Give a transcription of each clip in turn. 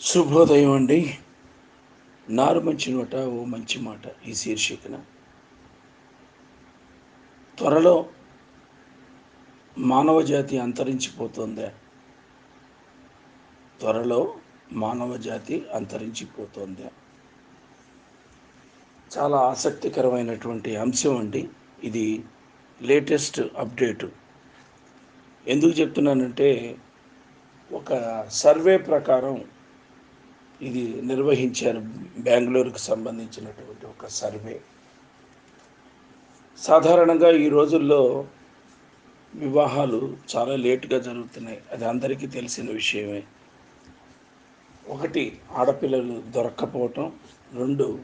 శుభోదయం అండి. నారు మంచి నోట ఓ మంచి మాట ఈ శీర్షికన. త్వరలో మానవ జాతి అంతరించిపోతుందా. త్వరలో మానవ జాతి అంతరించిపోతుందా. చాలా ఆసక్తికరమైనటువంటి అంశం అండి. ఇది లేటెస్ట్ అప్డేటు. ఎందుకు చెప్తున్నానంటే ఒక సర్వే ప్రకారం ఇది నిర్వహించారు బెంగళూరుకు సంబంధించినటువంటి ఒక సర్వే. సాధారణంగా ఈ రోజుల్లో వివాహాలు చాలా లేటుగా జరుగుతున్నాయి. అది అందరికీ తెలిసిన విషయమే. ఒకటి ఆడపిల్లలు దొరక్కపోవటం. రెండు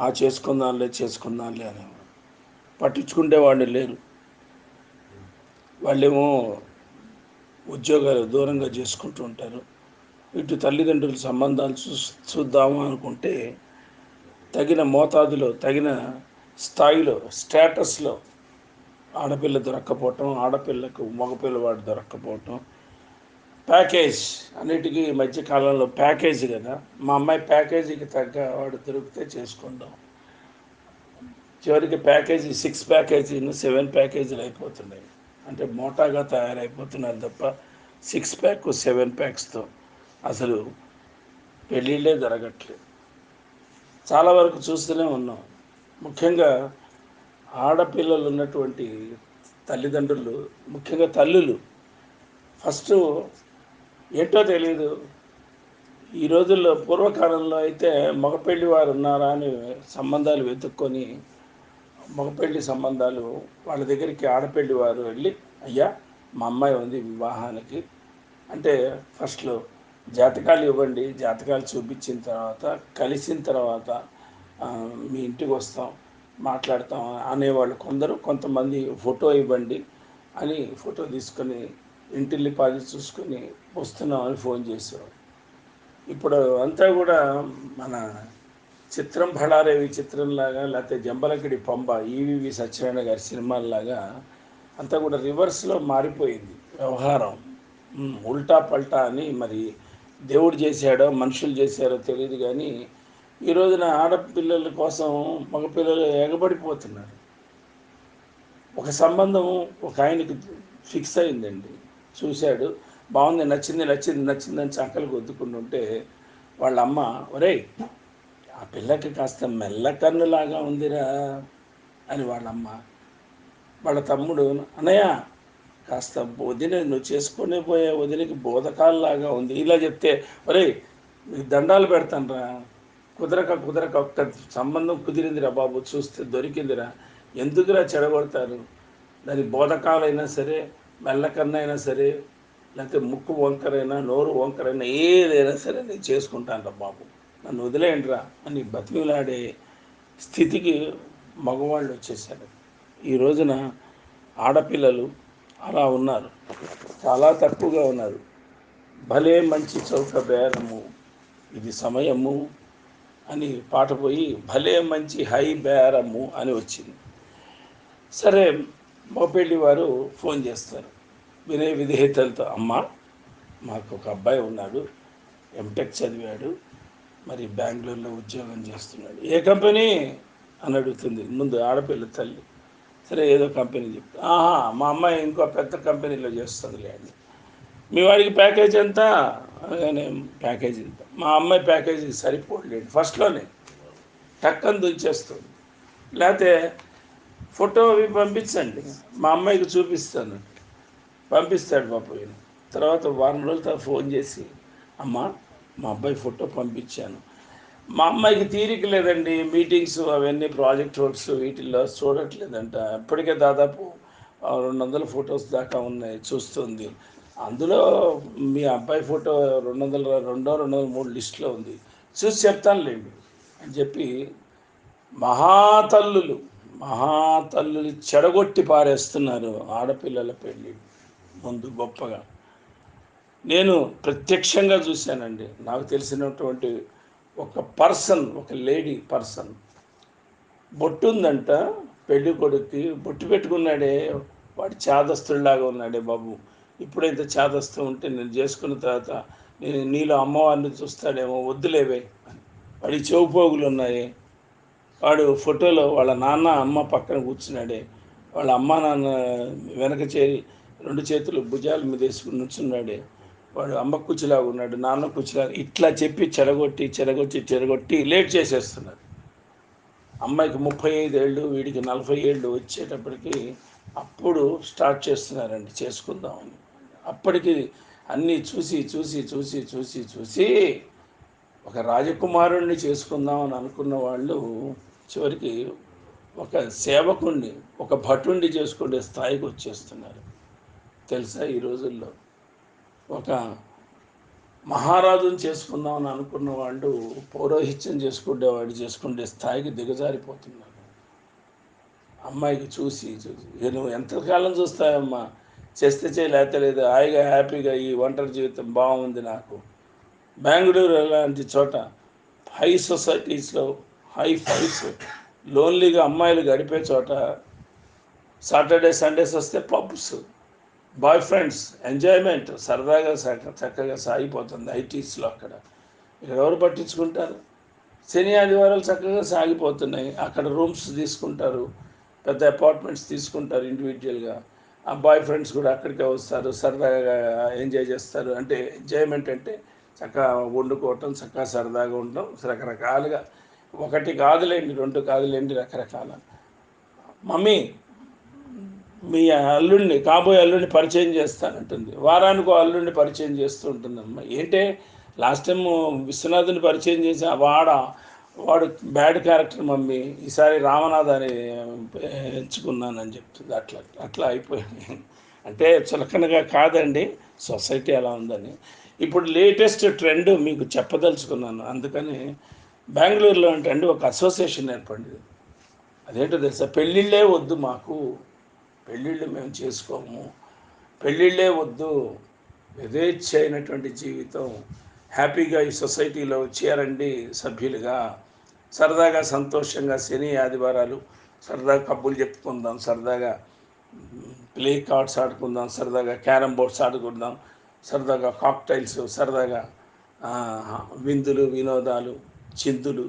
ఆ చేసుకుందాంలే చేసుకుందాంలే అని పట్టించుకుంటే వాళ్ళు లేరు. వాళ్ళేమో ఉద్యోగాలు దూరంగా చేసుకుంటూ ఉంటారు. ఇటు తల్లిదండ్రుల సంబంధాలు చూ చూద్దాము అనుకుంటే తగిన మోతాదులో తగిన స్థాయిలో స్టేటస్లో ఆడపిల్ల దొరక్కపోవటం ఆడపిల్లకు మగపిల్లవాడు దొరక్కపోవటం ప్యాకేజ్ అన్నిటికీ మధ్యకాలంలో మధ్య కాలంలో కదా. మా అమ్మాయి ప్యాకేజీకి తగ్గ వాడు దొరికితే చేసుకుందాం. చివరికి ప్యాకేజీ సిక్స్ ప్యాకేజీలు సెవెన్ ప్యాకేజీలు అయిపోతున్నాయి. అంటే మోటాగా తయారైపోతున్నారు తప్ప సిక్స్ ప్యాక్ సెవెన్ ప్యాక్స్తో. అసలు పెళ్ళిళ్ళే జరగట్లేదు. చాలా వరకు చూస్తూనే ఉన్నాం. ముఖ్యంగా ఆడపిల్లలు ఉన్నటువంటి తల్లిదండ్రులు ముఖ్యంగా తల్లులు ఫస్ట్ ఏంటో తెలియదు ఈ రోజుల్లో పూర్వకాలంలో అయితే మగపెళ్ళి వారు ఉన్నారా అని సంబంధాలు వెతుక్కొని మగపెళ్ళి సంబంధాలు వాళ్ళ దగ్గరికి ఆడపెళ్ళి వారు వెళ్ళి అయ్యా మా అమ్మాయి ఉంది వివాహానికి. అంటే ఫస్ట్లో జాతకాలు ఇవ్వండి. జాతకాలు చూపించిన తర్వాత కలిసిన తర్వాత మీ ఇంటికి వస్తాం మాట్లాడతాం అనేవాళ్ళు కొందరు. కొంతమంది ఫోటో ఇవ్వండి అని ఫోటో తీసుకొని ఇంటిల్లి పాది చూసుకొని వస్తున్నామని ఫోన్ చేసేవారు ఇప్పుడు అంతా కూడా మన చిత్రం భళారేవి చిత్రంలాగా లేకపోతే జంబలకిడి పంబ ఈవివి సత్యనారాయణ గారి సినిమాల్లాగా అంతా కూడా రివర్స్లో మారిపోయింది వ్యవహారం. ఉల్టా పల్టా అని మరి దేవుడు చేశాడో మనుషులు చేశారో తెలియదు కానీ ఈ రోజున ఆడపిల్లల కోసం మగపిల్లలు ఎగబడిపోతున్నారు. ఒక సంబంధం ఒక ఆయనకి ఫిక్స్ అయిందండి. చూశాడు బాగుంది నచ్చింది నచ్చింది నచ్చిందని చక్కలు కొద్దుకుంటుంటే వాళ్ళ అమ్మ ఒరేయ్ ఆ పిల్లకి కాస్త మెల్ల కన్నులాగా ఉందిరా అని వాళ్ళమ్మ వాళ్ళ తమ్ముడు అన్నయ్య కాస్త వదిన నువ్వు చేసుకునే పోయే వదినకి బోధకాల్లాగా ఉంది. ఇలా చెప్తే ఒరే దండాలు పెడతానురా. కుదరక కుదరక ఒక్క సంబంధం కుదిరిందిరా బాబు చూస్తే దొరికిందిరా. ఎందుకురా చెడగొడతారు? దాని బోధకాలైనా సరే మెల్లకన్నైనా సరే లేకపోతే ముక్కు వంకరైనా నోరు వంకరైనా ఏదైనా సరే నేను చేసుకుంటాను బాబు. నన్ను వదిలేయండిరా. అని బతిమిలాడే స్థితికి మగవాళ్ళు వచ్చేసారు ఈ రోజున ఆడపిల్లలు అలా ఉన్నారు. చాలా తక్కువగా ఉన్నారు. భలే మంచి చౌక బేరము. ఇది సమయము అని పాట పోయి భలే మంచి హై బేరము అని వచ్చింది. సరే మోపెళ్ళి వారు ఫోన్ చేస్తారు. వినయ విధేయతలతో అమ్మ మాకు ఒక అబ్బాయి ఉన్నాడు. ఎంటెక్ చదివాడు. మరి బెంగళూరులో ఉద్యోగం చేస్తున్నాడు. ఏ కంపెనీ? అని అడుగుతుంది ముందు ఆడపిల్ల తల్లి. సరే ఏదో కంపెనీ చెప్తా. ఆహా మా అమ్మాయి ఇంకో పెద్ద కంపెనీలో చేస్తుందిలే అని మీ వాడికి ప్యాకేజ్ ఎంత? అనగానే ప్యాకేజ్ ఎంత మా అమ్మాయి ప్యాకేజీ సరిపోలేదు ఫస్ట్లోనే. టక్కన దుంచేస్తుంది లేకపోతే ఫోటో అవి పంపించండి. మా అమ్మాయికి చూపిస్తాను. పంపిస్తాడు పాప తర్వాత వారం రోజుల తర్వాత ఫోన్ చేసి అమ్మ మా అబ్బాయి ఫోటో పంపించాను. మా అమ్మాయికి తీరిక లేదండి. మీటింగ్స్ అవన్నీ ప్రాజెక్ట్ వర్క్స్ వీటిల్లో చూడట్లేదంట. ఇప్పటికే దాదాపు రెండు వందల ఫొటోస్ దాకా ఉన్నాయి చూస్తుంది. అందులో మీ అబ్బాయి ఫోటో రెండు వందల రెండో రెండు వందల మూడు లిస్టులో ఉంది. చూసి చెప్తానులేండి అని చెప్పి మహాతల్లులు మహాతల్లులు చెడగొట్టి పారేస్తున్నారు ఆడపిల్లల పెళ్ళి ముందు గొప్పగా. నేను ప్రత్యక్షంగా చూశానండి. నాకు తెలిసినటువంటి ఒక పర్సన్ ఒక లేడీ పర్సన్. బొట్టు ఉందంట పెళ్ళి కొడుక్కి బొట్టు పెట్టుకున్నాడే వాడు చాదస్తుడిలాగా ఉన్నాడే బాబు. ఇప్పుడైతే చాదస్తు ఉంటే నేను చేసుకున్న తర్వాత నేను నీలో అమ్మవారిని చూస్తాడేమో వద్దులేవే. వాడి చెవుపోగులు ఉన్నాయి వాడు ఫోటోలో వాళ్ళ నాన్న అమ్మ పక్కన కూర్చున్నాడే. వాళ్ళ అమ్మ నాన్న వెనక చేరి రెండు చేతులు భుజాల మీద వేసుకుని నుంచున్నాడే. వాడు అమ్మ కుచ్చిలాగా ఉన్నాడు నాన్న కుచ్చిలాగా ఇట్లా చెప్పి చెరగొట్టి చెరగొట్టి చెరగొట్టి లేట్ చేసేస్తున్నారు. అమ్మాయికి ముప్పై ఐదు ఏళ్ళు వీడికి నలభై ఏళ్ళు వచ్చేటప్పటికి అప్పుడు స్టార్ట్ చేస్తున్నారండి చేసుకుందామని అప్పటికి అన్నీ చూసి చూసి చూసి చూసి చూసి ఒక రాజకుమారుణ్ణి చేసుకుందామని అనుకున్న వాళ్ళు చివరికి ఒక సేవకుణ్ణి ఒక భటుణ్ణి చేసుకునే స్థాయికి వచ్చేస్తున్నారు. తెలుసా ఈ రోజుల్లో? ఒక మహారాజుని చేసుకుందామని అనుకున్న వాళ్ళు పౌరోహిత్యం చేసుకునేవాడు చేసుకునే స్థాయికి దిగజారిపోతున్నారు. అమ్మాయికి చూసి చూసి నువ్వు ఎంతకాలం చూస్తావమ్మా? చేస్తే చేయలేకపోతే లేదు. హాయిగా హ్యాపీగా ఈ ఒంటరి జీవితం బాగుంది నాకు. బెంగళూరు లాంటి చోట హై సొసైటీస్లో హై ఫైస్ లోన్లీగా అమ్మాయిలు గడిపే చోట సాటర్డే సండేస్ వస్తే పబ్స్. బాయ్ ఫ్రెండ్స్ ఎంజాయ్మెంట్ సరదాగా చక్కగా సాగిపోతుంది ఐటీస్లో అక్కడ. ఇక్కడ ఎవరు పట్టించుకుంటారు? శని ఆదివారాలు చక్కగా సాగిపోతున్నాయి. అక్కడ రూమ్స్ తీసుకుంటారు. పెద్ద అపార్ట్మెంట్స్ తీసుకుంటారు ఇండివిజువల్గా ఆ బాయ్ ఫ్రెండ్స్ కూడా అక్కడికే వస్తారు సరదాగా ఎంజాయ్ చేస్తారు. అంటే ఎంజాయ్మెంట్ అంటే చక్కగా వండుకోవటం చక్కగా సరదాగా ఉండటం రకరకాలుగా. ఒకటి కాదులేండి రెండు కాదులేండి రకరకాల. మమ్మీ మీ అల్లుడిని కాబోయే అల్లుడిని పరిచయం చేస్తానంటుంది. వారానికి అల్లుడిని పరిచయం చేస్తూ ఉంటుందమ్మా ఏంటే లాస్ట్ టైం విశ్వనాథుని పరిచయం చేసి వాడ వాడు బ్యాడ్ క్యారెక్టర్ మమ్మీ ఈసారి రామనాథ్ అని ఎంచుకున్నానని చెప్తుంది. అట్లా అట్లా అయిపోయింది. అంటే చులకనగా కాదండి సొసైటీ ఎలా ఉందని. ఇప్పుడు లేటెస్ట్ ట్రెండ్ మీకు చెప్పదలుచుకున్నాను. అందుకని బెంగళూరులో అంటే ఒక అసోసియేషన్ ఏర్పడింది. అదేంటో తెలుసా? పెళ్ళిళ్ళే వద్దు మాకు. పెళ్ళిళ్ళు మేము చేసుకోము. పెళ్ళిళ్ళే వద్దు. యథేచ్ఛ అయినటువంటి జీవితం హ్యాపీగా ఈ సొసైటీలో చేరండి సభ్యులుగా. సరదాగా సంతోషంగా శని ఆదివారాలు సరదాగా కబ్బులు చెప్పుకుందాం సరదాగా ప్లే కార్డ్స్ ఆడుకుందాం సరదాగా క్యారమ్ బోర్డ్స్ ఆడుకుందాం సరదాగా కాక్టైల్స్ సరదాగా విందులు వినోదాలు చిందులు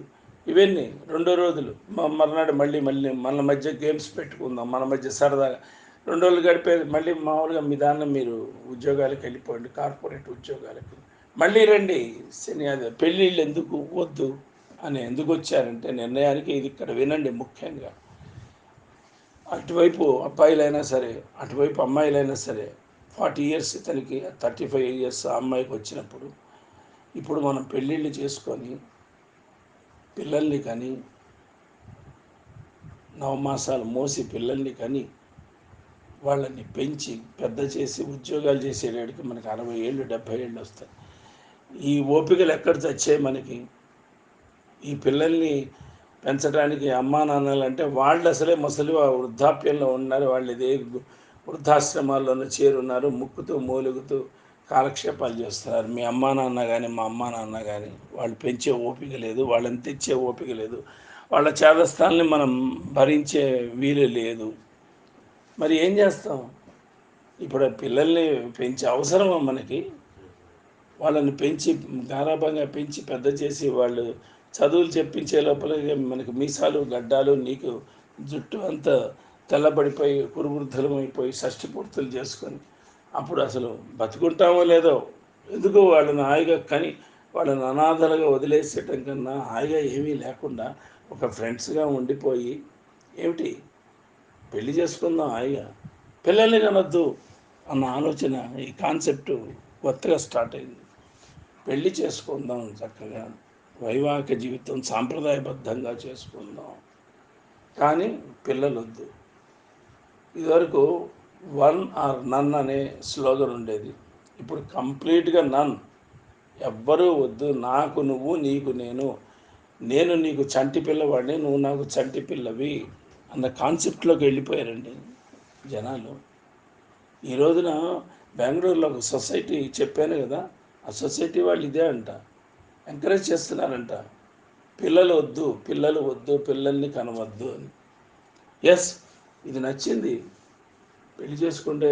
ఇవన్నీ రెండో రోజులు. మ- మర్నాడు మళ్ళీ మళ్ళీ మన మధ్య గేమ్స్ పెట్టుకుందాం మన మధ్య సరదాగా. రెండు రోజులు గడిపేది మళ్ళీ మామూలుగా మీ దాన్ని మీరు ఉద్యోగాలకు వెళ్ళిపోండి కార్పొరేట్ ఉద్యోగాలకు. మళ్ళీ రండి శని అది పెళ్ళిళ్ళు ఎందుకు వద్దు అని ఎందుకు వచ్చారంటే నిర్ణయానికి ఇది ఇక్కడ వినండి ముఖ్యంగా. అటువైపు అబ్బాయిలైనా సరే అటువైపు అమ్మాయిలైనా సరే ఫార్టీ ఇయర్స్ ఇతనికి థర్టీ ఫైవ్ ఇయర్స్ ఆ అమ్మాయికి వచ్చినప్పుడు ఇప్పుడు మనం పెళ్ళిళ్ళు చేసుకొని పిల్లల్ని కానీ నవమాసాలు మోసి పిల్లల్ని కానీ వాళ్ళని పెంచి పెద్ద చేసి ఉద్యోగాలు చేసేవాడికి మనకి అరవై ఏళ్ళు డెబ్భై ఏళ్ళు వస్తాయి. ఈ ఓపికలు ఎక్కడ చచ్చాయి మనకి? ఈ పిల్లల్ని పెంచడానికి అమ్మా నాన్నలు అంటే వాళ్ళు అసలే ముసలి వృద్ధాప్యంలో ఉన్నారు. వాళ్ళు ఇదే వృద్ధాశ్రమాల్లోనూ వృద్ధాశ్రమాల్లోనే చేరున్నారు. ముక్కుతూ మూలుగుతూ కాలక్షేపాలు చేస్తున్నారు. మీ అమ్మా నాన్న కానీ మా అమ్మా నాన్న కానీ వాళ్ళు పెంచే ఓపిక లేదు వాళ్ళని తెచ్చే ఓపిక లేదు. వాళ్ళ చేదస్థాన్ని మనం భరించే వీలు లేదు. మరి ఏం చేస్తాం? ఇప్పుడు పిల్లల్ని పెంచే అవసరమా మనకి? వాళ్ళని పెంచి గారాభంగా పెంచి పెద్ద చేసి వాళ్ళు చదువులు చెప్పించే లోపల మనకి మీసాలు గడ్డాలు నీకు జుట్టు అంతా తెల్లబడిపోయి కురువృద్ధులమైపోయి షష్టి పూర్తులు చేసుకొని అప్పుడు అసలు బతుకుంటామో లేదో ఎందుకు వాళ్ళని హాయిగా కని వాళ్ళని అనాథలుగా వదిలేసేయటం కన్నా హాయిగా ఏమీ లేకుండా ఒక ఫ్రెండ్స్గా ఉండిపోయి ఏమిటి? పెళ్ళి చేసుకుందాం హాయిగా. పిల్లల్ని కనొద్దు అన్న ఆలోచన ఈ కాన్సెప్ట్ కొత్తగా స్టార్ట్ అయింది. పెళ్ళి చేసుకుందాం చక్కగా. వైవాహిక జీవితం సాంప్రదాయబద్ధంగా చేసుకుందాం. కానీ పిల్లలొద్దు. ఇదివరకు వన్ ఆర్ నన్ అనే స్లోగన్ ఉండేది. ఇప్పుడు కంప్లీట్గా నన్. ఎవ్వరూ వద్దు నాకు నువ్వు నీకు నేను. నేను నీకు చంటి పిల్లవాడిని నువ్వు నాకు చంటి పిల్లవి అన్న కాన్సెప్ట్లోకి వెళ్ళిపోయారండి జనాలు. ఈ రోజున బెంగళూరులో ఒక సొసైటీ చెప్పాను కదా ఆ సొసైటీ వాళ్ళు ఇదే అంట ఎంకరేజ్ చేస్తున్నారంట. పిల్లలు వద్దు పిల్లలు వద్దు పిల్లల్ని కనవద్దు అని. ఎస్ ఇది నచ్చింది. పెళ్ళి చేసుకుంటే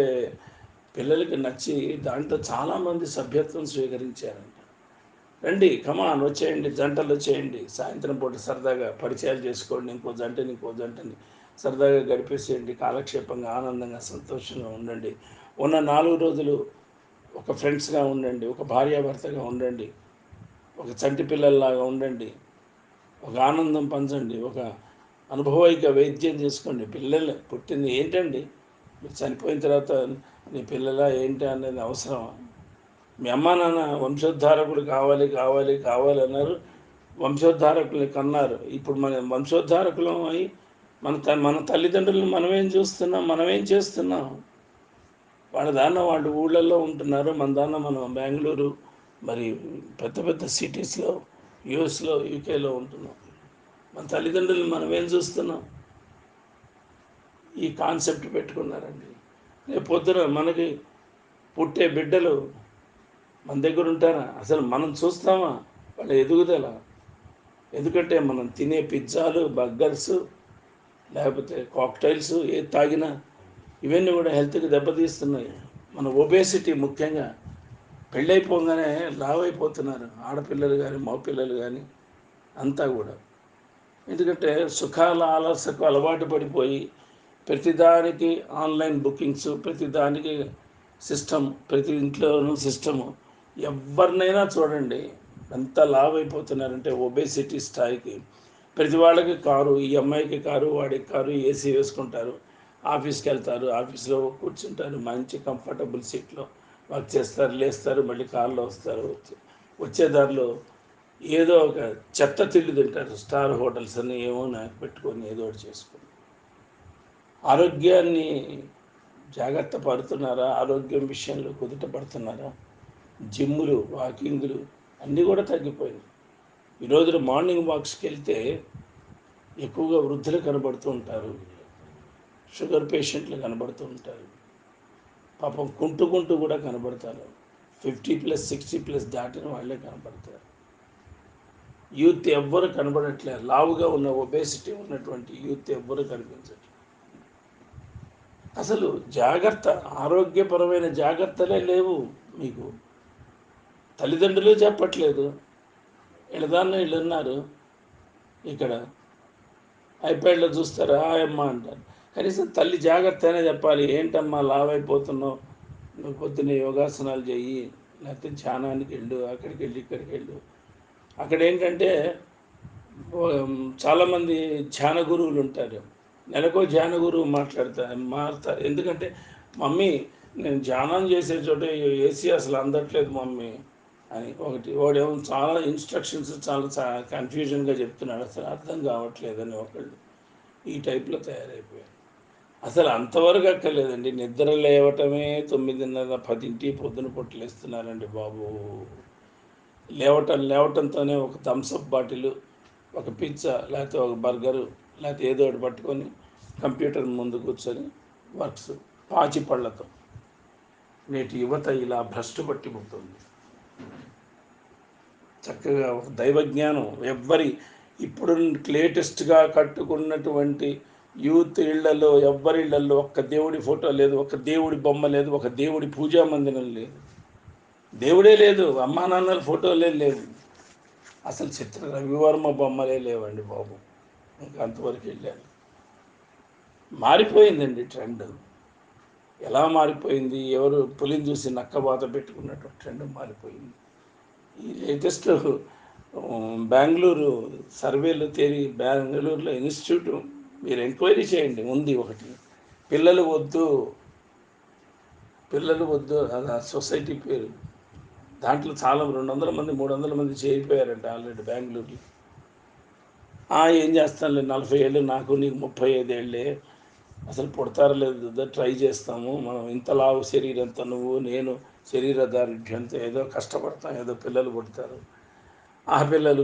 పిల్లలకి నచ్చి దాంట్లో చాలామంది సభ్యత్వం స్వీకరించారంట. రండి కమాన్ వచ్చేయండి జంటలు వచ్చేయండి. సాయంత్రం పూట సరదాగా పరిచయాలు చేసుకోండి ఇంకో జంటని ఇంకో జంటని సరదాగా గడిపేసేయండి కాలక్షేపంగా ఆనందంగా సంతోషంగా ఉండండి. ఉన్న నాలుగు రోజులు ఒక ఫ్రెండ్స్గా ఉండండి ఒక భార్యాభర్తగా ఉండండి ఒక చంటి పిల్లల్లాగా ఉండండి ఒక ఆనందం పంచండి ఒక అనుభవైక వైద్యం చేసుకోండి. పిల్లలు పుట్టింది ఏంటండి? మీరు చనిపోయిన తర్వాత నీ పిల్లల ఏంటి అనేది అవసరమా మీ అమ్మ నాన్న వంశోద్ధారకుడు కావాలి కావాలి కావాలి అన్నారు. వంశోద్ధారకుల్ని కన్నారు. ఇప్పుడు మన వంశోద్ధారకులం అయి మన త మన తల్లిదండ్రులను మనమేం చూస్తున్నాం మనమేం చేస్తున్నాం? వాళ్ళ దాన్న వాళ్ళు ఊళ్ళల్లో ఉంటున్నారు. మన దాన్న మనం బెంగళూరు మరి పెద్ద పెద్ద సిటీస్లో యుఎస్లో యూకేలో ఉంటున్నాం. మన తల్లిదండ్రులు మనం ఏం చూస్తున్నాం? ఈ కాన్సెప్ట్ పెట్టుకున్నారండి. రేపు పొద్దున మనకి పుట్టే బిడ్డలు మన దగ్గర ఉంటారా? అసలు మనం చూస్తామా? వాళ్ళ ఎదుగుదల. ఎందుకంటే మనం తినే పిజ్జాలు బర్గర్స్ లేకపోతే కాక్టైల్స్ ఏది తాగినా ఇవన్నీ కూడా హెల్త్కి దెబ్బతీస్తున్నాయి. మన ఒబేసిటీ ముఖ్యంగా. పెళ్ళైపోగానే లావ్ అయిపోతున్నారు ఆడపిల్లలు కానీ మగపిల్లలు కానీ అంతా కూడా. ఎందుకంటే సుఖాల ఆలస్యకు అలవాటు పడిపోయి ప్రతిదానికి ఆన్లైన్ బుకింగ్స్ ప్రతిదానికి సిస్టమ్ ప్రతి ఇంట్లోనూ సిస్టము. ఎవరినైనా చూడండి ఎంత లావ్ అయిపోతున్నారంటే ఒబేసిటీ స్థాయికి. ప్రతి వాళ్ళకి కారు ఈ అమ్మాయికి కారు వాడికి కారు ఏసీ వేసుకుంటారు. ఆఫీస్కి వెళ్తారు ఆఫీస్లో కూర్చుంటారు మంచి కంఫర్టబుల్ సీట్లో వర్క్ చేస్తారు లేస్తారు మళ్ళీ కార్లో వస్తారు. వచ్చే దారిలో ఏదో ఒక చెత్త తిండి తింటారు. స్టార్ హోటల్స్ అని ఏమో నాకు పెట్టుకొని ఏదో ఒకటి చేసుకుంటారు. ఆరోగ్యాన్ని జాగ్రత్త పడుతున్నారా? ఆరోగ్యం విషయంలో కుదుట పడుతున్నారా? జిమ్ములు వాకింగ్లు అన్నీ కూడా తగ్గిపోయింది ఈ రోజున మార్నింగ్ వాక్స్కి వెళ్తే ఎక్కువగా వృద్ధులు కనబడుతూ ఉంటారు. షుగర్ పేషెంట్లు కనబడుతూ ఉంటారు. పాపం కుంటుకుంటూ కూడా కనబడతారు. ఫిఫ్టీ ప్లస్ సిక్స్టీ ప్లస్ దాటిన వాళ్ళే కనబడతారు. యూత్ ఎవ్వరు కనబడట్లేదు లావుగా ఉన్న ఒబేసిటీ ఉన్నటువంటి యూత్ ఎవ్వరు కనిపించట్లేదు అసలు జాగ్రత్త ఆరోగ్యపరమైన జాగ్రత్తలే లేవు మీకు. తల్లిదండ్రులు చెప్పట్లేదు. వీళ్ళదాన్ని వీళ్ళు ఉన్నారు ఇక్కడ. ఐప్యాడ్లో చూస్తారు? అమ్మ అంటారు. కనీసం తల్లి జాగ్రత్త అనే చెప్పాలి. ఏంటమ్మా లావు అయిపోతున్నావు నువ్వు పొద్దున్న యోగాసనాలు చెయ్యి లేకపోతే ధ్యానానికి వెళ్ళు అక్కడికి వెళ్ళి ఇక్కడికి వెళ్ళు. అక్కడ ఏంటంటే చాలామంది ధ్యాన గురువులు ఉంటారు నెలకో ధ్యాన గురువు మాట్లాడతారు మారుతారు ఎందుకంటే మమ్మీ నేను ధ్యానం చేసే చోట ఏసీ అసలు అందట్లేదు మమ్మీ అని ఒకటి. వాడేమో చాలా ఇన్స్ట్రక్షన్స్ చాలా కన్ఫ్యూజన్గా చెప్తున్నాడు. అసలు అర్థం కావట్లేదని ఒకళ్ళు ఈ టైప్లో తయారైపోయారు. అసలు అంతవరకు అక్కర్లేదండి. నిద్ర లేవటమే తొమ్మిదిన్నర పదింటి పొద్దున పొట్టలేస్తున్నారండి బాబు. లేవటం లేవటంతోనే ఒక థమ్స్అప్ బాటిల్ ఒక పిజ్జా లేకపోతే ఒక బర్గరు లేకపోతే ఏదో ఒకటి పట్టుకొని కంప్యూటర్ ముందు కూర్చొని వర్క్స్ పాచి పళ్ళతో. నేటి యువత ఇలా భ్రష్టు పట్టిపోతుంది చక్కగా ఒక దైవజ్ఞానం. ఎవ్వరి ఇప్పుడు లేటెస్ట్గా కట్టుకున్నటువంటి యూత్ ఇళ్ళలో ఎవ్వరి ఇళ్ళలో ఒక్క దేవుడి ఫోటో లేదు ఒక దేవుడి బొమ్మ లేదు ఒక దేవుడి పూజా మందిరం లేదు. దేవుడే లేదు అమ్మా నాన్నల ఫోటోలే లేవు. అసలు చిత్ర రవివర్మ బొమ్మలే లేవండి బాబు. ఇంకా అంతవరకు వెళ్ళాను. మారిపోయిందండి ట్రెండ్. ఎలా మారిపోయింది? ఎవరు పులిని చూసి నక్కబాత పెట్టుకున్నట్టు ట్రెండ్ మారిపోయింది. ఈ లేటెస్ట్ బెంగళూరు సర్వేలు తేలి బెంగళూరులో ఇన్స్టిట్యూట్ మీరు ఎంక్వైరీ చేయండి ఉంది ఒకటి. పిల్లలు వద్దు. పిల్లలు వద్దు సొసైటీ పేరు. దాంట్లో చాలా రెండు వందల మంది మూడు వందల మంది చేరిపోయారంట ఆల్రెడీ బెంగళూరులో. ఏం చేస్తానులే నలభై ఏళ్ళు నాకు నీకు ముప్పై ఐదు ఏళ్ళే అసలు పుడతారు లేదు ట్రై చేస్తాము. మనం ఇంత లావు శరీరంతో నువ్వు నేను శరీర దారుఢ్యంతో ఏదో కష్టపడతాం ఏదో పిల్లలు పుడతారు. ఆ పిల్లలు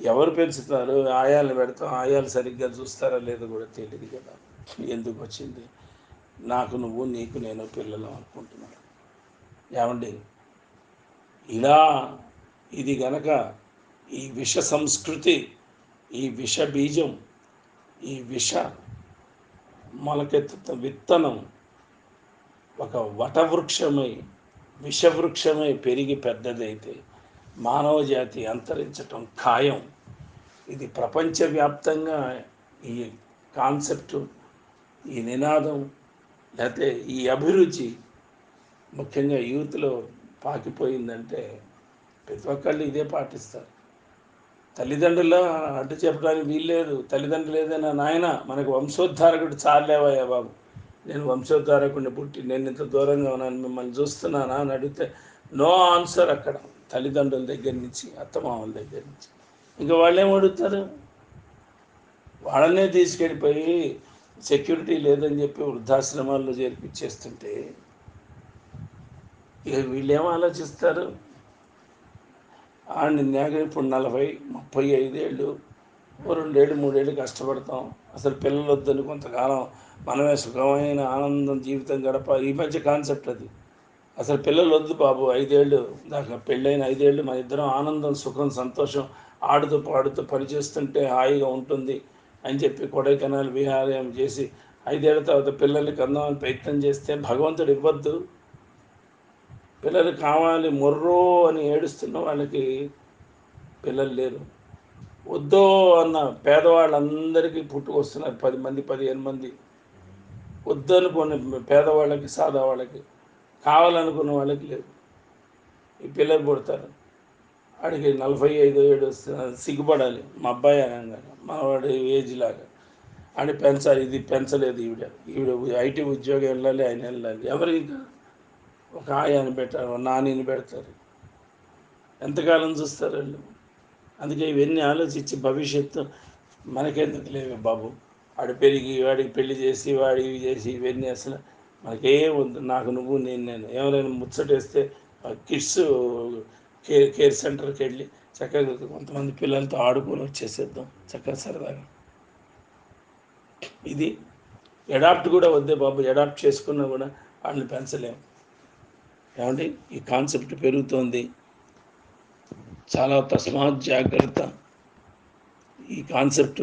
ఎవరు పెంచుతారు? ఆయాలు పెడతాం. ఆయాలు సరిగ్గా చూస్తారా లేదో కూడా తెలియదు కదా. ఎందుకు వచ్చింది? నాకు నువ్వు నీకు నేను పిల్లలు అనుకుంటున్నాను ఏమండి? ఇలా ఇది గనక ఈ విష సంస్కృతి ఈ విష బీజం ఈ విష మొలకెత్తుత విత్తనం ఒక వటవృక్షమై విషవృక్షమై పెరిగి పెద్దదైతే మానవ జాతి అంతరించటం ఖాయం. ఇది ప్రపంచవ్యాప్తంగా ఈ కాన్సెప్ట్ ఈ నినాదం లేకపోతే ఈ అభిరుచి ముఖ్యంగా యూత్లో పాకిపోయిందంటే ప్రతి ఒక్కళ్ళు ఇదే పాటిస్తారు. తల్లిదండ్రుల అడ్డు చెప్పడానికి వీల్లేదు తల్లిదండ్రులు ఏదైనా నాయన మనకు వంశోద్ధారకుడు చాలేవయ్యా బాబు. నేను వంశోద్ధారకుడిని పుట్టి నేను ఇంత దూరంగా ఉన్నాను మిమ్మల్ని చూస్తున్నానా? అని అడిగితే నో ఆన్సర్ అక్కడ. తల్లిదండ్రుల దగ్గర నుంచి అత్తమామల దగ్గర నుంచి. ఇంకా వాళ్ళు ఏం అడుగుతారు? వాళ్ళనే తీసుకెళ్ళిపోయి సెక్యూరిటీ లేదని చెప్పి వృద్ధాశ్రమాల్లో చేర్పించేస్తుంటే ఇక వీళ్ళు ఏం ఆలోచిస్తారు? ఆడిని నేగ ఇప్పుడు నలభై ముప్పై ఐదేళ్ళు ఓ రెండేళ్ళు మూడేళ్ళు కష్టపడతాం. అసలు పిల్లలు వద్దని కొంతకాలం మనమే సుఖమైన ఆనందం జీవితం గడప ఈ మధ్య కాన్సెప్ట్ అది. అసలు పిల్లలు వద్దు బాబు ఐదేళ్ళు. దాకా పెళ్ళైన ఐదేళ్ళు మన ఇద్దరం ఆనందం సుఖం సంతోషం ఆడుతూ పాడుతూ పనిచేస్తుంటే హాయిగా ఉంటుంది అని చెప్పి కొడైకెనాల్ విహారం చేసి ఐదేళ్ళ తర్వాత పిల్లల్ని కందామని ప్రయత్నం చేస్తే భగవంతుడు ఇవ్వద్దు. పిల్లలు కావాలి మొర్రో అని ఏడుస్తున్న వాళ్ళకి పిల్లలు లేరు. వద్దో అన్న పేదవాళ్ళందరికీ పుట్టుకొస్తున్నారు పది మంది పదిహేను మంది. వద్దనుకున్న పేదవాళ్ళకి సాదా వాళ్ళకి కావాలనుకున్న వాళ్ళకి లేదు ఈ పిల్లలు పుడతారు. వాడికి నలభై ఐదు ఏడు వస్తున్నారు సిగ్గుపడాలి. మా అబ్బాయి అనగానే మనవాడి ఏజ్ లాగా. అని పెంచాలి ఇది పెంచలేదు ఈవిడ. ఈవిడ ఐటీ ఉద్యోగం వెళ్ళాలి ఆయన వెళ్ళాలి. ఎవరు ఇంకా ఒక ఆయాని పెట్టారు నానిని పెడతారు. ఎంతకాలం చూస్తారు వాళ్ళు? అందుకే ఇవన్నీ ఆలోచించి భవిష్యత్తు మనకెందుకు లేవు బాబు. వాడు పెరిగి వాడికి పెళ్ళి చేసి వాడి ఇవి చేసి ఇవన్నీ అసలు మనకే వద్దు. నాకు నువ్వు నేను నేను. ఎవరైనా ముచ్చటేస్తే కిడ్స్ కేర్ కేర్ సెంటర్కి వెళ్ళి చక్కగా కొంతమంది పిల్లలతో ఆడుకొని వచ్చేసేద్దాం. చక్కగా సరదాగా. ఇది. అడాప్ట్ కూడా వద్దే బాబు. అడాప్ట్ చేసుకున్నా కూడా వాళ్ళని పెంచలేము ఏమంటే ఈ కాన్సెప్ట్ పెరుగుతోంది. చాలా తస్మాత్ జాగ్రత్త. ఈ కాన్సెప్ట్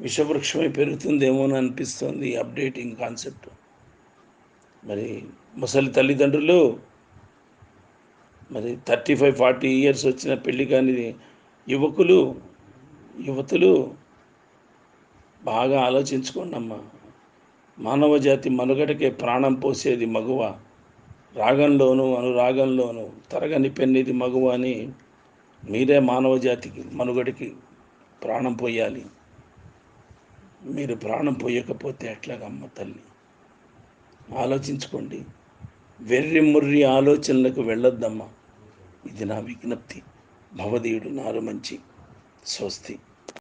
విషవృక్షమై పెరుగుతుందేమో అని అనిపిస్తుంది అప్డేటింగ్ కాన్సెప్ట్. మరి ముసలి తల్లిదండ్రులు మరి థర్టీ ఫైవ్ ఫార్టీ ఇయర్స్ వచ్చిన పెళ్ళి కాని యువకులు యువతులు బాగా ఆలోచించుకోండి అమ్మా మానవ జాతి మనుగడకే ప్రాణం పోసేది మగువ. రాగంలోనూ అనురాగంలోనూ తరగని పెన్నిది మగువ అని మీరే మానవ జాతికి మనుగడికి ప్రాణం పోయాలి. మీరు ప్రాణం పోయకపోతే ఎట్లాగమ్మ తల్లి? ఆలోచించుకోండి. వెర్రి ముర్రి ఆలోచనలకు వెళ్ళొద్దమ్మా. ఇది నా విజ్ఞప్తి. భవదీయుడు నారు మంచి స్వస్తి.